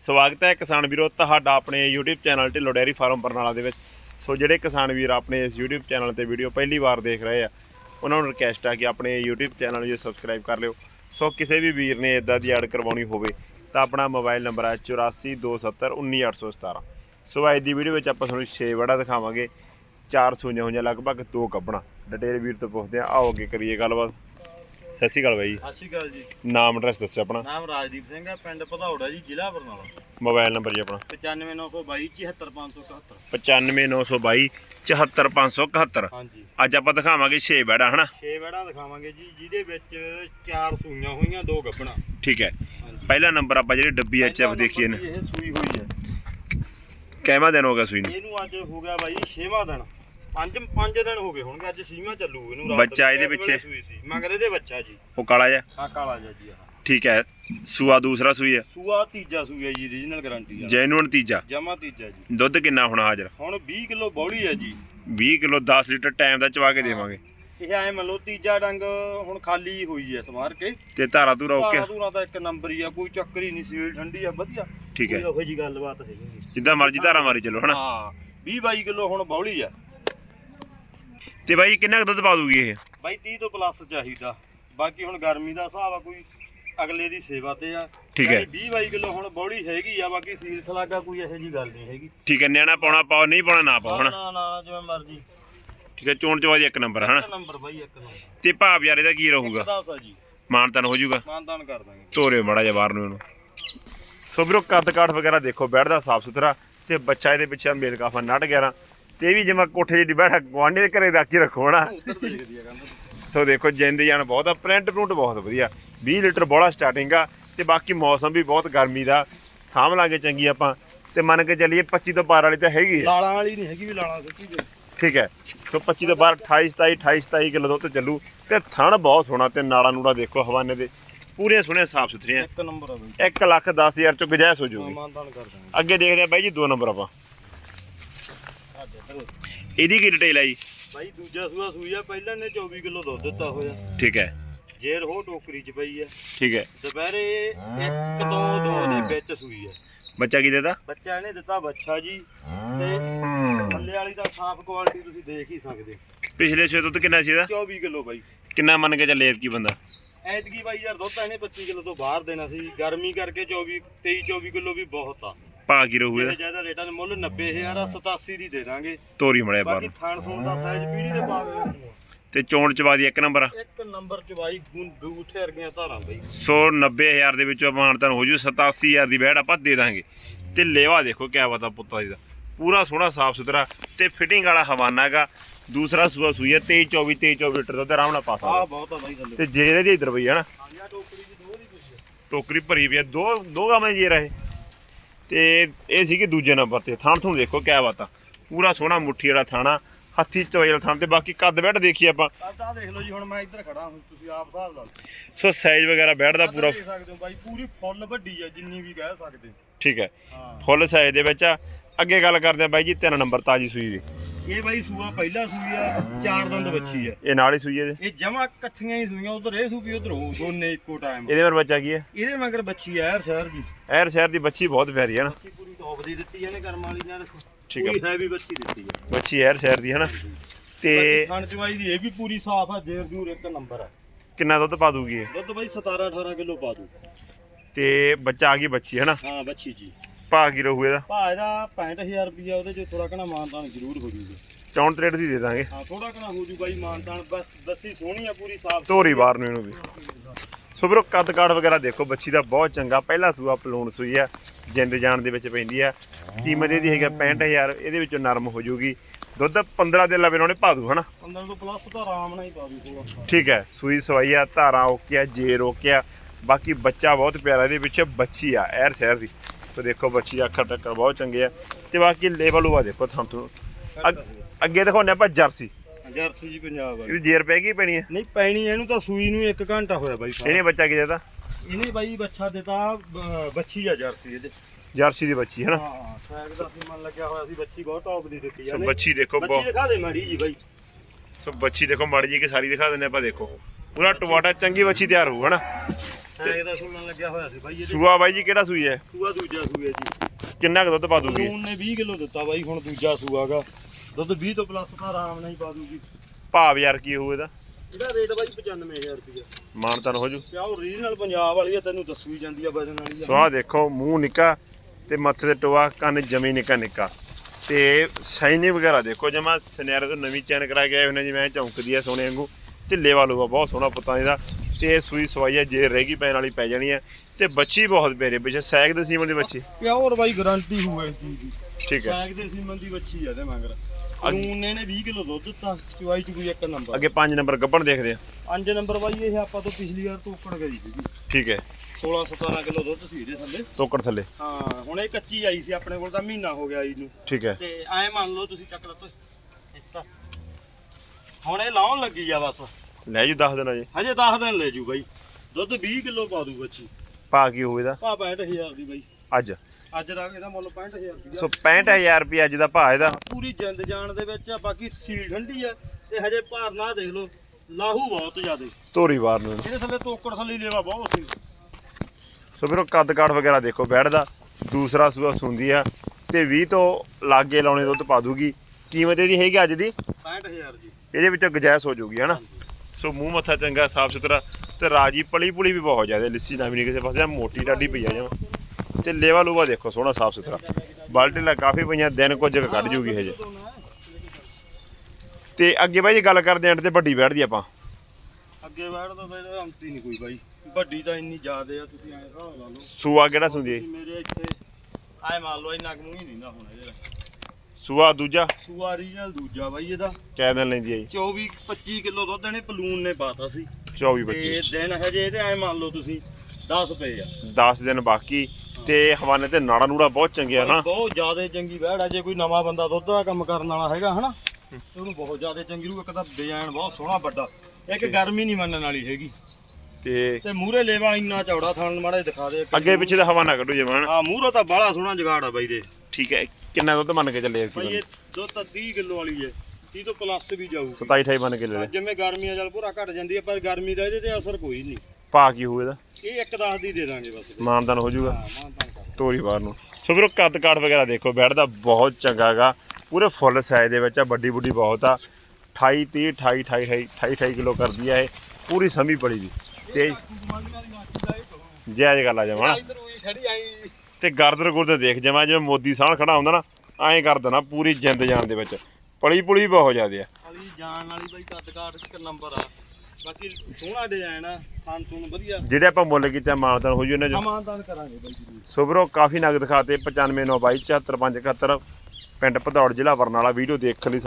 ਸਵਾਗਤ ਹੈ ਕਿਸਾਨ ਵੀਰੋ, ਤੁਹਾਡਾ ਆਪਣੇ YouTube channel Dhillon dairy farm Barnala ਦੇ ਵਿੱਚ। ਸੋ ਜਿਹੜੇ ਕਿਸਾਨ ਵੀਰ ਆਪਣੇ ਇਸ YouTube ਚੈਨਲ ਤੇ ਵੀਡੀਓ ਪਹਿਲੀ ਵਾਰ ਦੇਖ ਰਹੇ ਆ, ਉਹਨਾਂ ਨੂੰ ਰਿਕਵੈਸਟ ਆ ਕਿ ਆਪਣੇ YouTube ਚੈਨਲ ਨੂੰ ਸਬਸਕ੍ਰਾਈਬ ਕਰ ਲਿਓ। ਸੋ ਕਿਸੇ ਵੀ ਵੀਰ ਨੇ ਇਦਾਂ ਦੀ ਐਡ ਕਰਵਾਉਣੀ ਹੋਵੇ, ਤਾਂ ਆਪਣਾ ਮੋਬਾਈਲ ਨੰਬਰ ਹੈ 8427191817 ਸੋ ਅੱਜ ਦੀ ਵੀਡੀਓ ਵਿੱਚ ਆਪਾਂ ਤੁਹਾਨੂੰ 6 ਵੜਾ ਦਿਖਾਵਾਂਗੇ, ਚਾਰ ਸੂਈਆਂ ਹੋਈਆਂ ਲਗਭਗ ਦੋ ਕੱਪਣਾ ਡਿਟੇਲ ਵੀਰ ਤੋਂ ਪੁੱਛਦੇ ਆ, ਆਓ ਅੱਗੇ ਕਰੀਏ ਗੱਲਬਾਤ। ਸਤਿ ਸ਼੍ਰੀ ਅਕਾਲ ਬਾਈ। ਸਤਿ ਸ਼੍ਰੀ ਅਕਾਲ ਜੀ। ਨਾਮ ਐਡਰੈਸ ਦੱਸੋ ਆਪਣਾ। ਨਾਮ ਰਾਜਦੀਪ ਸਿੰਘ ਹੈ ਪਿੰਡ ਭਦੌੜਾ ਜੀ ਜ਼ਿਲ੍ਹਾ ਬਰਨਾਲਾ। ਮੋਬਾਈਲ ਨੰਬਰ ਜੀ ਆਪਣਾ। 95922 74571 95922 74571 ਹਾਂਜੀ। ਅੱਜ ਆਪਾਂ ਦਿਖਾਵਾਂਗੇ 6 ਬੈੜਾ ਹਨਾ? 6 ਵੜਾ ਦਿਖਾਵਾਂਗੇ ਜੀ ਜਿਹਦੇ ਵਿੱਚ ਚਾਰ ਸੂਈਆਂ ਹੋਈਆਂ ਦੋ ਗੱਬਣਾ। ਠੀਕ ਹੈ। ਪਹਿਲਾ ਨੰਬਰ ਆਪਾਂ ਜਿਹੜੀ ਡੱਬੀ ਐਚ ਐਫ ਦੇਖੀਏ ਨੇ। ਇਹ ਸੂਈ ਹੋਈ ਹੈ। ਕਿੰਨਾ ਦਿਨ ਹੋ ਗਿਆ ਸੂਈ ਨੂੰ? ਇਹਨੂੰ ਅੱਜ ਹੋ ਗਿਆ ਬਾਈ 6ਵਾਂ ਦਿਨ। ਪੰਜ ਪੰਜ ਦਿਨ ਹੋ ਗਏ ਹੋਣਗੇ ਅੱਜ 6ਵਾਂ ਚੱਲੂ ਇਹਨੂੰ ਰਾਤ ਬੱਚਾ ਇਹਦੇ ਪਿੱਛੇ? ਮਗਰ ਇਹਦੇ ਬੱਚਾ ਜੀ। ਉਹ ਕਾਲਾ ਜਿਹਾ? ਆ ਕਾਲਾ ਜਿਹਾ ਜੀ ਆਹ। ਠੀਕ ਹੈ ਸੂਆ ਦੂਸਰਾ ਸੂਈ ਹੈ? ਸੂਆ ਤੀਜਾ ਸੂਈ ਹੈ ਜੀ ਰੀਜਨਲ ਗਾਰੰਟੀ ਆ। ਜੈਨੂਨ ਤੀਜਾ? ਜਮਾ ਤੀਜਾ ਜੀ। ਦੁੱਧ ਕਿੰਨਾ ਹੁਣ ਹਾਜ਼ਰ? ਹੁਣ 20 ਕਿਲੋ ਬੌਲੀ ਹੈ ਜੀ। 20 ਕਿਲੋ 10 ਲੀਟਰ ਟਾਈਮ ਦਾ ਚਵਾ ਕੇ ਦੇਵਾਂਗੇ। ਇਹ ਐ ਮੰਨ ਲਓ ਤੀਜਾ ਡੰਗ ਹੁਣ ਖਾਲੀ ਹੋਈ ਐ ਸਮਾਰ ਕੇ। ਤੇ ਧਾਰਾ ਧੂਰਾ ਓਕੇ? ਧਾਰਾਂ ਧੂਰਾਂ ਤਾਂ ਇੱਕ ਨੰਬਰ ਹੀ ਆ ਕੋਈ ਚੱਕਰ ਹੀ ਨਹੀਂ ਸੀਲ ਠੰਡੀ ਆ ਵਧੀਆ। ਠੀਕ ਹੈ। ਕੋਈ ਉਹੋ ਜੀ ਗੱਲਬਾਤ ਨਹੀਂ। ਜਿੱਦਾਂ ਮਰਜ਼ੀ ਧਾਰਾ ਮਾਰੀ ਚੱਲੋ ਹਨਾ? ਹਾਂ 20 22 ਕਿਲੋ ਹੁਣ ਬੌਲੀ ਆ। ਤੇ ਬਾਈ ਕਿੰਨਾ ਕੁ ਦੁੱਧ ਪਾ ਦੂਗੀ ਇਹ? ਬਾਈ 30 ਤੋਂ ਪਲੱਸ ਚਾਹੀਦਾ। ਬਾਕੀ ਹੁਣ ਗਰਮੀ ਦਾ ਹਿਸਾਬ ਆ ਕੋਈ ਅਗਲੇ ਦੀ ਸੇਵਾ ਤੇ ਆ। ਠੀਕ ਹੈ। 20 22 ਕਿਲੋ ਹੁਣ ਬੌਲੀ ਹੈਗੀ ਆ ਬਾਕੀ ਸੀਲ ਸਲਾਗਾ ਕੋਈ ਇਹੋ ਜੀ ਗੱਲ ਨਹੀਂ ਹੈਗੀ। ਠੀਕ ਹੈ ਨਿਆਣਾ ਪਾਉਣਾ ਪਾਓ ਨਹੀਂ ਪਾਉਣਾ ਨਾ ਪਾਓ ਹਨਾ? ਨਾ ਨਾ ਜਿਵੇਂ ਮਰਜ਼ੀ। ਠੀਕ ਹੈ ਚੋਣ ਚਵਾ ਦੀ ਇੱਕ ਨੰਬਰ ਹਨਾ? ਨੰਬਰ ਬਾਈ ਇੱਕ ਨੰਬਰ ਤੇ ਭਾਵ ਯਾਰ ਇਹਦਾ ਕੀ ਰਹੂਗਾ? 10 ਆ ਜੀ। ਮਾਨਤਨ ਹੋ ਜਾਊਗਾ? ਮਾਨਦਾਨ ਕਰ ਦਾਂਗੇ। ਤੋਰੇ ਮੜਾ ਜਿਹਾ ਬਾਹਰ ਨੂੰ ਇਹਨੂੰ। ਸੋ ਵੀਰੋ ਕੱਦ ਕਾਠ ਵਗੈਰਾ ਦੇਖੋ ਬੈਠਦਾ ਸਾਫ਼ ਸੁਥਰਾ ਤੇ ਬੱਚਾ ਇਹਦੇ ਪਿੱਛੇ ਮੇਲ ਕਾਫਾ ਨੜ ਗਿਆ ਤੇ ਇਹ ਵੀ ਜਿਵੇਂ ਕੋਠੇ ਜਿਹੜੀ ਬੈਠਾ ਗੁਆਂਢੀ ਦੇ ਘਰੇ ਰੱਖ ਕੇ ਰੱਖੋ ਹਨਾ ਆ ਸੋ ਦੇਖੋ ਜਿੰਦ ਜਾਨ ਬਹੁਤ ਆ ਪ੍ਰਿੰਟ ਪ੍ਰਿੰਟ ਬਹੁਤ ਵਧੀਆ। 20 ਲੀਟਰ ਬੋਲਾ ਸਟਾਰਟਿੰਗ ਆ ਤੇ ਬਾਕੀ ਮੌਸਮ ਵੀ ਬਹੁਤ ਗਰਮੀ ਦਾ। ਸਾਂਭ ਲਾਂਗੇ ਚੰਗੀ ਆਪਾਂ। ਤੇ ਮੰਨ ਕੇ ਚੱਲੀਏ 25 ਤੋਂ ਪਾਰ ਵਾਲੀ ਤਾਂ ਹੈਗੀ ਹੈ ਲਾਲਾਂ ਵਾਲੀ ਨਹੀਂ ਹੈਗੀ ਵੀ ਲਾਲਾਂ ਸੁੱਕੀ ਜੀ। ਠੀਕ ਹੈ। ਸੋ 25 ਤੋਂ ਬਾਅਦ 28 27 28 27 ਕਿਲੋ ਦੁੱਧ ਚੱਲੂ। ਤੇ ਥਣ ਬਹੁਤ ਸੋਹਣਾ ਤੇ ਨਾੜਾ ਨੂੜਾ ਦੇਖੋ ਹਵਾਨੇ ਦੇ। ਪੂਰੇ ਸੋਹਣੇ ਸਾਫ਼ ਸੁਥਰੀਆਂ। ਇੱਕ ਨੰਬਰ ਆ ਬਾਈ। 1 ਲੱਖ 10 ਹਜ਼ਾਰ ਚ ਗੁਜਾਇਸ਼ ਹੋ ਦਾਂਗੇ ਅੱਗੇ ਦੇਖਦੇ ਆ ਬਾਈ ਜੀ ਦੋ ਨੰਬਰ ਆਪਾਂ। ਇਹਦੀ ਕੀ ਡਿਟੇਲ ਹੈ ਜੀ? ਬਾਈ ਦੂਜਾ ਸੂਆ ਸੂਈ ਆ ਪਹਿਲਾਂ ਨੇ 24 ਕਿਲੋ ਦੁੱਧ ਦਿੱਤਾ ਹੋਇਆ। ਠੀਕ ਹੈ। ਜੇਰ ਹੋ ਟੋਕਰੀ ਚ ਪਈ ਆ। ਠੀਕ ਹੈ। ਦੁਪਹਿਰੇ 1 ਤੋਂ 2 ਦੇ ਵਿੱਚ ਸੂਈ ਆ। ਬੱਚਾ ਕੀ ਦੇਦਾ ਬੱਚਾ ਇਹਨੇ ਦਿੱਤਾ ਬੱਚਾ ਜੀ। ਤੇ ਥੱਲੇ ਵਾਲੀ ਤਾਂ ਸਾਫ਼ ਕੁਆਲਿਟੀ ਤੁਸੀਂ ਦੇਖ ਹੀ ਸਕਦੇ। ਪਿਛਲੇ ਛੇ ਦੁੱਧ ਕਿੰਨਾ ਸੀ ਇਹਦਾ 24 ਕਿਲੋ ਬਾਈ। ਕਿੰਨਾ ਮੰਨ ਕੇ ਚੱਲੇ ਕੀ ਬੰਦਾ? ਐਤਕੀ ਬਾਈ ਯਾਰ ਦੁੱਧ ਇਹਨੇ 25 ਕਿਲੋ ਤੋਂ ਬਾਹਰ ਦੇਣਾ ਸੀ। ਗਰਮੀ ਕਰਕੇ 24 23 24 ਕਿਲੋ ਵੀ ਬਹੁਤ ਆ। ਭਾ ਕੀ ਰਹੂ ਇਹਦੇ ਜ਼ਿਆਦਾ ਰੇਟਾਂ ਦੇ ਮੁੱਲ 90000 ਆ 87 ਦੀ ਦੇ ਦਾਂਗੇ। ਤੋਰੀ ਮੜਿਆ ਬਾਕੀ ਬਾਹਰ ਥਾਣ ਦਾ ਸਾਈਜ਼ ਪੀੜੀ ਦੇ ਪਾ ਦੇ ਤੇ ਚੋਣ ਚਵਾ ਦੀ ਇੱਕ ਨੰਬਰ ਆ। ਇੱਕ ਨੰਬਰ ਚ ਬਾਈ ਗੂਠੇ ਵਰਗੀਆਂ ਧਾਰਾਂ ਬਾਈ। ਸੌ ਨੱਬੇ ਹਜ਼ਾਰ ਦੇ ਵਿੱਚੋਂ ਮਾਨਤਨ ਹੋ ਜੂ 87000 ਦੀ ਬੈੜ ਆਪਾਂ ਦੇ ਦਾਂਗੇ। ਤੇ ਲੇਵਾ ਦੇਖੋ ਕਿਆ ਪਤਾ ਪੁੱਤਾ ਜੀ ਦਾ ਪੂਰਾ ਸੋਹਣਾ ਸਾਫ਼ ਸੁਥਰਾ ਤੇ ਫਿਟਿੰਗ ਵਾਲਾ ਹਵਾਨਾ ਹੈਗਾ। ਦੂਸਰਾ ਸੂਆ ਸੂਈ ਹੈ 23 24 23 24 ਲੀਟਰ ਦੁੱਧ ਆਰਾਮ ਨਾਲ ਪਾ ਆ ਸਕਦਾ ਬਹੁਤ ਆ ਬਾਈ ਥੱਲੇ। ਤੇ ਜੇਰੇ ਦੀ ਇਧਰ ਬਈ ਹਨਾ ਹਾਂਜੀ ਆ ਟੋਕਰੀ ਦੀ ਦੋ ਦੀ ਭਰੀ ਪਈ ਆ ਦੋ ਦੋ ਗਾਵੇਂ ਜੇਰਾ ਇਹ ਤੇ ਇਹ ਸੀਗੇ ਦੂਜੇ ਨੰਬਰ ਤੇ ਥਾਣ ਥੂਣ ਦੇਖੋ ਕਿਆ ਬਾਤ। ਆ ਪੂਰਾ ਸੋਹਣਾ ਮੁੱਠੀ ਵਾਲਾ ਥਾਣਾ ਹੱਥੀ ਚੋਈ ਵਾਲਾ ਥਾਣ ਤੇ ਬਾਕੀ ਕੱਦ ਬੈਠ ਦੇਖੀ ਆਪਾਂ। ਆ ਤਾਂ ਦੇਖ ਲਓ ਜੀ ਹੁਣ ਮੈਂ ਇੱਧਰ ਖੜਾ ਹਾਂ ਤੁਸੀਂ ਆਪ ਹਿਸਾਬ ਲਾ ਲਓ। ਸੋ ਸਾਈਜ਼ ਵਗੈਰਾ ਬੈਠ ਦਾ ਪੂਰਾ। ਦੇਖ ਸਕਦੇ ਹੋ ਬਾਈ ਪੂਰੀ ਫੁੱਲ ਵੱਡੀ ਆ ਜਿੰਨੀ ਵੀ ਕਹਿ ਸਕਦੇ। ਠੀਕ ਹੈ। ਹਾਂ। ਫੁੱਲ ਸਾਈਜ਼ ਦੇ ਵਿੱਚ ਆ। ਅੱਗੇ ਗੱਲ ਕਰਦੇ ਆ ਬਾਈ ਜੀ ਤਿੰਨ ਨੰਬਰ ਤਾਜੀ ਸੂਈ ਦੀ। ਇਹ ਬਾਈ ਸੂਆ ਪਹਿਲਾ ਸੂਈ ਆ ਚਾਰ ਦੰਦ ਬੱਚੀ ਆ। ਇਹ ਨਾਲ ਹੀ ਸੂਈ ਇਹਦੇ? ਇਹ ਜਮਾ ਇਕੱਠੀਆਂ ਹੀ ਸੂਈਆਂ ਉਧਰ ਇਹ ਸੂਪੀ ਉਧਰ ਉਹ ਦੋਨੇ ਇੱਕੋ ਟਾਈਮ ਇਹਦੇ ਮਰ ਬੱਚਾ ਕੀ ਹੈ ਇਹਦੇ ਮਗਰ ਬੱਚੀ ਆ ਯਾਰ ਸਰ ਜੀ ਐਰ ਸ਼ਹਿਰ ਦੀ ਬੱਚੀ ਬਹੁਤ ਪਿਆਰੀ ਹੈ ਨਾ। ਬੱਚੀ ਪੂਰੀ ਟੌਪ ਦੀ ਦਿੱਤੀ ਇਹਨੇ ਕਰਮ ਵਾਲੀ ਨੇ ਦੇਖੋ। ਠੀਕ ਆ। ਹੈਵੀ ਬੱਚੀ ਦਿੱਤੀ ਆ। ਬੱਚੀ ਐਰ ਸ਼ਹਿਰ ਦੀ ਹੈ ਨਾ। ਤੇ ਖਾਣ ਚਵਾਈ ਦੀ ਇਹ ਵੀ ਪੂਰੀ ਸਾਫ਼ ਆ ਜੇਰ ਜੂਰ ਇੱਕ ਨੰਬਰ ਆ। ਕਿੰਨਾ ਦੁੱਧ ਪਾ ਦੂਗੀ ਇਹ? ਦੁੱਧ ਬਾਈ 17 18 ਕਿਲੋ ਪਾ ਦੂ। ਤੇ ਬੱਚਾ ਆ ਗਈ ਬੱਚੀ ਹੈ ਨਾ। ਹਾਂ ਬੱਚੀ ਜੀ। ਭਾ ਕੀ ਰਹੂ ਇਹਦਾ? ਭਾ ਇਹਦਾ 65000 ਰੁਪਿਆ ਉਹਦੇ ਚ ਥੋੜਾ ਕਣਾ ਮਾਨਤਾਨ ਜ਼ਰੂਰ ਹੋ ਜੂਗਾ। 64 ਤਰੇੜ ਦੀ ਦੇ ਦਾਂਗੇ। ਹਾਂ ਥੋੜਾ ਕਣਾ ਹੋ ਜੂ ਬਾਈ ਮਾਨਤਾਨ ਬਸ ਦੱਸੀ ਸੋਹਣੀ ਆ ਪੂਰੀ ਸਾਫ਼ ਧੋਰੀ ਬਾਹਰ ਨੂੰ ਇਹਨੂੰ ਵੀ। ਸੋ ਵੀਰੋ ਕੱਦ ਕਾਠ ਵਗੈਰਾ ਦੇਖੋ ਬੱਚੀ ਦਾ ਬਹੁਤ ਚੰਗਾ ਪਹਿਲਾ ਸੂਆ ਪਲੂਣ ਸੂਈ ਆ ਜਿੰਦ ਜਾਨ ਦੇ ਵਿੱਚ ਪੈਂਦੀ ਆ। ਕੀਮਤ ਇਹਦੀ ਹੈਗਾ 65000 ਇਹਦੇ ਵਿੱਚੋਂ ਨਰਮ ਹੋ ਜੂਗੀ। ਦੁੱਧ 15 ਦੇ ਲਵੇ ਉਹਨੇ ਪਾ ਦੂ ਹਨਾ? 15 ਤੋਂ ਪਲੱਸ ਤਾਂ ਆਰਾਮ ਨਾਲ ਹੀ ਪਾ ਦੂ ਠੀਕ ਹੈ ਸੂਈ ਸਵਾਈ ਆ ਧਾਰਾਂ ਓਕੇ ਆ ਜੇਰ ਓਕੇ ਆ। ਬਾਕੀ ਬੱਚਾ ਬਹੁਤ ਪਿਆਰਾ ਇਹਦੇ ਪਿੱਛੇ ਬੱਚੀ ਆ ਐਰ ਸ਼ਹਿਰ ਦੀ। ਸੋ ਦੇਖੋ ਬੱਚੀ ਦਾ ਅੱਖਰ ਟੱਕਰ ਬਹੁਤ ਚੰਗੇ ਆ। ਤੇ ਬਾਕੀ ਲੇਵਲ ਹੋਆ ਦੇਖੋ ਤੁਹਾਨੂੰ ਤੁਹਾਨੂੰ ਅੱਗ- ਅੱਗੇ ਦਿਖਾਉਂਦੇ ਆਪਾਂ ਜਰਸੀ। ਜਰਸੀ ਜੀ ਪੰਜਾਬ ਵਾਲੀ। ਇਹਦੀ ਜੇਰ ਪੈ ਗਈ ਪੈਣੀ ਹੈ ਨਹੀਂ ਪੈਣੀ ਇਹਨੂੰ ਤਾਂ ਸੂਈ ਨੂੰ 1 ਘੰਟਾ ਹੋਇਆ ਬਾਈ। ਇਹਨੇ ਬੱਚਾ ਕੀ ਦੇਤਾ? ਇਹਨੇ ਬਾਈ ਬੱਚਾ ਦਿੱਤਾ ਬ- ਬੱਚੀ ਆ ਜਰਸੀ ਇਹਦੇ। ਜਰਸੀ ਦੀ ਬੱਚੀ ਹੈ ਨਾ ਹਾਂ ਸੈਗ ਦਾ ਸੀ ਮਨ ਲੱਗਿਆ ਹੋਇਆ ਸੀ ਬੱਚੀ ਬਹੁਤ ਟੌਪ ਦੀ ਦਿੱਤੀ ਆ। ਸੋ ਇਹਨੇ। ਬੱਚੀ ਦੇਖੋ ਬੱਚੀ ਬਹੁਤ ਦਿਖਾ ਦੇ ਮਾੜੀ ਜੀ ਬਾਈ। ਸੋ ਬੱਚੀ ਦੇਖੋ ਮਾੜੀ ਜੀ ਕਿ ਸਾਰੀ ਦਿਖਾ ਦਿੰਦੇ ਆਪਾਂ ਦੇਖੋ। ਪੂਰਾ ਟਵਾਟਾ ਚੰਗੀ ਬੱਚੀ ਤਿਆਰ ਹੋਊ ਹਨਾ? ਸੈਗ ਦਾ ਸੁਣਨ ਲੱਗਿਆ ਹੋਇਆ ਸੀ ਬਾਈ ਇਹਦੇ। ਸੂਆ ਬਾਈ ਜੀ ਕਿਹੜਾ ਸੂਈ ਹੈ? ਸੂਆ ਦੂਜਾ ਸੂਆ ਜੀ। ਕਿੰਨਾ ਕੁ ਦੁੱਧ ਪਾ ਦੂਗੀ? ਲੂਣ ਨੇ 20 ਕਿਲੋ ਦਿੱਤਾ ਬਾਈ ਹੁਣ ਦੂਜਾ ਸੂਆਗਾ ਦੁੱਧ 20 ਤੋਂ ਪਲੱਸ ਤਾਂ ਆਰਾਮ ਨਾਲ ਹੀ ਪਾ ਦੂਗੀ। ਭਾਵ ਯਾਰ ਕੀ ਹੋਊ ਇਹਦਾ? ਇਹਦਾ ਰੇਟ ਬਾਈ 95000 ਰੁਪਏ ਮਾਨਤਨ ਹੋ ਜੂ। ਪਿਆ ਉਹ ਰੀਜਨਲ ਪੰਜਾਬ ਵਾਲੀ ਆ ਤੈਨੂੰ ਦੱਸੂ ਹੀ ਜਾਂਦੀ ਆ ਵਜਨ ਵਾਲੀ ਸੋ ਆ। ਆਹ ਦੇਖੋ ਮੂੰਹ ਨਿੱਕਾ ਤੇ ਮੱਥੇ ਤੇ ਟੋਆ ਕੰਨ ਜਮੀ ਨਿੱਕਾ ਨਿੱਕਾ। ਤੇ ਸ਼ਾਈਨਿੰਗ ਵਗੈਰਾ ਦੇਖੋ ਜਮਾ ਸਨੈਰ ਤੋਂ ਨਵੀਂ ਚੈਨ ਕਰਾ ਆਏ ਹੋਣੇ ਜਿਵੇਂ ਐਂ ਚਮਕਦੀ ਆ ਸੋਨੇ ਵਾਂਗੂ। ਤੇ ਲੇਵਾ ਲੂਗਾ ਬਹੁਤ ਸੋਹਣਾ ਪੁੱਤਾਂ ਇਹਦਾ। ਤੇ ਇਹ ਸੂਈ ਸਵਾਈ ਜੇ ਰਹੇਗੀ ਪੈਣ ਵਾਲੀ ਪੈ ਜਾਣੀ ਹੈ ਤੇ ਬੱਚੀ ਬਹੁਤ ਪਿਆਰੀ ਪਿੱਛੇ ਸੈਕ ਦੇ ਸੀਮਨ ਦੀ ਬੱਚੀ। ਪਿਆ ਹੋਰ ਬਾਈ ਗਾਰੰਟੀ ਚੀਜ਼ ਦੀ। ਠੀਕ ਹੈ। ਸੈਗ ਦੇ ਸੀਮਨ ਦੀ ਵੱਛੀ ਆ ਤੇ ਮੰਗਰ। ਲੂਣ ਨੇ ਨੇ 20 ਕਿਲੋ ਦੁੱਧ ਦਿੱਤਾ ਚੁਆਈ ਚ ਕੋਈ ਇੱਕ ਨੰਬਰ ਅੱਗੇ 5 ਨੰਬਰ ਗੱਬਣ ਦੇਖਦੇ ਆ। ਪੰਜ ਨੰਬਰ ਬਾਈ ਇਹ ਆਪਾਂ ਤੋਂ ਪਿਛਲੀ ਵਾਰ ਤੋਕੜ ਗਈ ਸੀਗੀ। ਠੀਕ ਹੈ। 16 17 ਕਿਲੋ ਦੁੱਧ ਸੀ ਇਹਦੇ ਥੱਲੇ। ਤੋਕੜ ਥੱਲੇ। ਹਾਂ ਹੁਣ ਇਹ ਕੱਚੀ ਆਈ ਸੀ ਆਪਣੇ ਕੋਲ ਤਾਂ ਮਹੀਨਾ ਹੋ ਗਿਆ ਆਈ ਨੂੰ। ਠੀਕ ਹੈ। ਤੇ ਐ ਮੰਨ ਲਓ ਤੁਸੀਂ ਚੱਕ ਲਓ ਇਸ ਤਾਂ ਹੁਣ ਇਹ ਲਾਉਣ ਲੱਗੀ ਆ ਬਸ। ਲੈ ਜੂ ਦੱਸ ਦੇਣਾ ਜੀ ਹਜੇ 10 ਦਿਨ ਲੈ ਜੂ ਬਾਈ। ਦੁੱਧ 20 ਕਿਲੋ ਪਾ ਦੂ ਬੱਚੀ। ਭਾ ਕੀ ਹੋਊ ਇਹਦਾ? ਭਾ 65000 ਦੀ ਬਾਈ। ਅੱਜ? ਅੱਜ ਦਾ ਇਹਦਾ ਮੁੱਲ 65000 ਦੀ ਸੋ 65000 ਰੁਪਏ ਅੱਜ ਦਾ ਭਾ ਇਹਦਾ। ਪੂਰੀ ਜਿੰਦ ਜਾਨ ਦੇ ਵਿੱਚ ਆ ਬਾਕੀ ਸੀਲ ਠੰਡੀ ਆ ਤੇ ਹਜੇ ਭਾਰ ਨਾ ਦੇਖ ਲਓ। ਲਾਹੂ ਬਹੁਤ ਜ਼ਿਆਦੇ। ਧੋਰੀ ਵਾਰ ਨੂੰ। ਇਹਦੇ ਥੱਲੇ ਤੋਕੜ ਥੱਲੇ ਲੈਵਾ ਬਹੁਤ ਸੀ। ਸੋ ਵੀਰੋ ਕੱਦ ਕਾਠ ਵਗੈਰਾ ਦੇਖੋ ਬੈੜ ਦਾ। ਦੂਸਰਾ ਸੂਆ ਸੁੰਦੀ ਆ। ਤੇ 20 ਤੋਂ ਲਾਗੇ ਲਾਉਣੇ ਦੁੱਧ ਪਾ ਦੂਗੀ। ਕੀਮਤ ਇਹਦੀ ਹੈਗੀ ਅੱਜ ਦੀ? 65000 ਜੀ ਇਹਦੇ ਵਿੱਚੋਂ ਗੁਜਾਇਸ਼ ਹੋ ਜਾਊਗੀ ਹਨਾ ਸੋ ਮੂੰਹ ਮੱਥਾ ਚੰਗਾ ਸਾਫ਼ ਸੁਥਰਾ ਤੇ ਰਾਜੀ ਪਲੀ ਪੁਲੀ ਵੀ ਬਹੁਤ ਜ਼ਿਆਦਾ ਲਿੱਸੀ ਨਾ ਵੀ ਨਹੀਂ ਕਿਸੇ ਪਾਸੇ ਮੋਟੀ ਡਾਡੀ ਪਈ ਆ ਜਮਾ ਤੇ ਲੇਵਾ ਲੂਵਾ ਦੇਖੋ ਸੋਹਣਾ ਸਾਫ਼ ਸੁਥਰਾ। ਬਾਲਟੀ ਲਾ ਕਾਫੀ ਪਈਆਂ ਦਿਨ ਕੁਝ ਕੱਢ ਜੂਗੀ ਹਜੇ। ਤੇ ਅੱਗੇ ਬਾਈ ਜੀ ਗੱਲ ਕਰਦੇ ਆਂ ਤੇ ਵੱਡੀ ਬੈਠ ਦੀ ਆਪਾਂ। ਅੱਗੇ ਬੈਠ ਤਾਂ ਇਹਦਾ ਅੰਤੀ ਨਹੀਂ ਕੋਈ ਬਾਈ। ਵੱਡੀ ਤਾਂ ਇੰਨੀ ਜ਼ਿਆਦੇ ਆ ਤੁਸੀਂ ਐਂ ਹਿਸਾਬ ਲਾ ਲਓ। ਸੂਆ ਕਿਹੜਾ ਸੁੰਦੀ ਹੈ ਮੇਰੇ ਇੱਥੇ ਆਏ ਮੰਨ ਲਓ ਇੰਨਾ ਕੁ ਮੂੰਹ ਹੀ ਨਹੀਂ ਨਾ ਹੋਣਾ ਇਹਦਾ ਸੂਆ ਦੂਜਾ? ਸੂਆ ਰੀਜਨਲ ਦੂਜਾ ਬਾਈ ਇਹਦਾ। ਕਿਆ ਦਿਨ ਲੈਂਦੀ ਹੈ ਜੀ? 24 25 ਕਿਲੋ ਦੁੱਧ ਇਹਨੇ ਪਲੂਨ ਨੇ ਪਾਤਾ ਸੀ। 24 ਤੇ 25 ਦਿਨ ਹਜੇ ਇਹਦੇ ਐ ਮੰਨ ਲਓ ਤੁਸੀਂ 10 ਪਏ ਆ। 10 ਦਿਨ ਬਾਕੀ ਤੇ ਹਵਾਨੇ ਤੇ ਨਾੜਾ ਨੂੜਾ ਬਹੁਤ ਚੰਗੇ ਆ ਨਾ। ਬਹੁਤ ਜ਼ਿਆਦਾ ਚੰਗੀ ਵਹਿੜ ਆ ਜੇ ਕੋਈ ਨਵਾਂ ਬੰਦਾ ਦੁੱਧ ਦਾ ਕੰਮ ਕਰਨ ਵਾਲਾ ਹੈਗਾ ਹਨਾ? ਤੇ ਉਹਨੂੰ ਬਹੁਤ ਜ਼ਿਆਦਾ ਚੰਗੀ ਰੂ ਇੱਕ ਤਾਂ ਡਿਜ਼ਾਈਨ ਬਹੁਤ ਸੋਹਣਾ ਵੱਡਾ ਇੱਕ ਗਰਮੀ ਨਹੀਂ ਮੰਨਣ ਵਾਲੀ ਹੈਗੀ। ਤੇ ਤੇ ਮੂਰੇ ਲੇਵਾ ਇੰਨਾ ਚੌੜਾ ਥਣ ਮਾੜਾ ਦਿਖਾ ਦੇ ਅੱਗੇ ਪਿੱਛੇ ਦਾ ਹਵਾਨਾ ਕੱਢੋ ਜਮਾਨ ਹਾਂ ਮੂਹਰੋਂ ਤਾਂ ਬਾਹਲਾ ਸੋਹਣਾ ਜਗਾੜ ਆ ਬਾਈ ਦੇ। ਠੀਕ ਹੈ ਕਿੰਨਾ ਦੁੱਧ ਮੰਨ ਕੇ ਚੱਲੇ ਬਾਈ ਇਹ ਦੁੱਧ ਤਾਂ 30 ਕਿਲੋ ਵਾਲੀ ਹੈ 30 ਤੋਂ ਪਲੱਸ ਵੀ ਜਾਊਗੀ। 27 28 ਮੰਨ ਕੇ ਲੈ ਲੈ। ਜਿਵੇਂ ਗਰਮੀਆਂ ਚੱਲ ਪੂਰਾ ਘਟ ਜਾਂਦੀ ਹੈ ਪਰ ਗਰਮੀ ਦਾ ਇਹਦੇ ਤੇ ਅਸਰ ਕੋਈ ਨਹੀਂ। ਪਾ ਕੀ ਹੋਊ ਇਹਦਾ? ਇਹ ਇੱਕ ਦਸ ਦੀ ਦੇ ਦਾਂਗੇ ਬਸ। ਮਾਨਦਾਨ ਹੋ ਜਾਊਗਾ। ਤੋਰੀ ਬਾਹਰ ਨੂੰ। ਸੋ ਵੀਰੋ ਕੱਦ ਕਾਠ ਵਗੈਰਾ ਦੇਖੋ ਬੈਡ ਦਾ ਬਹੁਤ ਚੰਗਾ ਹੈਗਾ। ਪੂਰੇ ਫੁੱਲ ਸਾਈਜ਼ ਦੇ ਵਿੱਚ ਆ ਵੱਡੀ ਬੁੱਢੀ ਬਹੁਤ ਆ। 28 30 28 28 28 28 ਕਿਲੋ ਕਰਦੀ ਆ ਇਹ। ਪੂਰੀ ਸਮੀ ਪੜੀ ਵੀ ਤੇ ਜਾਇਜ਼ ਗੱਲ ਆ ਜਮਾ। ਇਧਰ ਉਹੀ ਖੜੀ ਆਈ। ਤੇ ਗਰਦਰ ਗੁਰਦੇ ਦੇਖ ਜਮਾ ਜਿਵੇਂ ਮੋਦੀ ਸਾਹਣ ਖੜਾ ਹੁੰਦਾ ਨਾ ਐਂ ਕਰ ਦੇਣਾ ਪੂਰੀ ਜਿੰਦ ਜਾਨ ਦੇ ਵਿੱਚ। ਪਲੀ ਪੁਲੀ ਬਹੁਤ ਜ਼ਿਆਦੇ ਆ। ਵਾਲੀ ਜਾਣ ਵਾਲੀ ਬਾਈ ਕੱਦ ਕਾਟ ਇੱਕ ਨੰਬਰ ਆ। ਬਾਕੀ ਸੋਹਣਾ ਡਿਜ਼ਾਈਨ ਆ ਥਾਨ ਥੂਨ ਵਧੀਆ। ਜਿਹੜੇ ਆਪਾਂ ਮੁੱਲ ਕੀਤਾ ਮਾਨਦਾਨ ਹੋ ਜੂ ਇਹਨਾਂ ਚ। ਸਮਾਨਦਾਨ ਕਰਾਂਗੇ ਬਾਈ ਜੀ। ਸੋ ਵੀਰੋ ਕਾਫੀ ਨਗ ਦਿਖਾਤੇ 9592 74 571 ਪਿੰਡ ਭਦੌੜ ਜ਼ਿਲ੍ਹਾ ਬਰਨਾਲਾ ਵੀਡੀਓ ਦੇਖਣ ਲਈ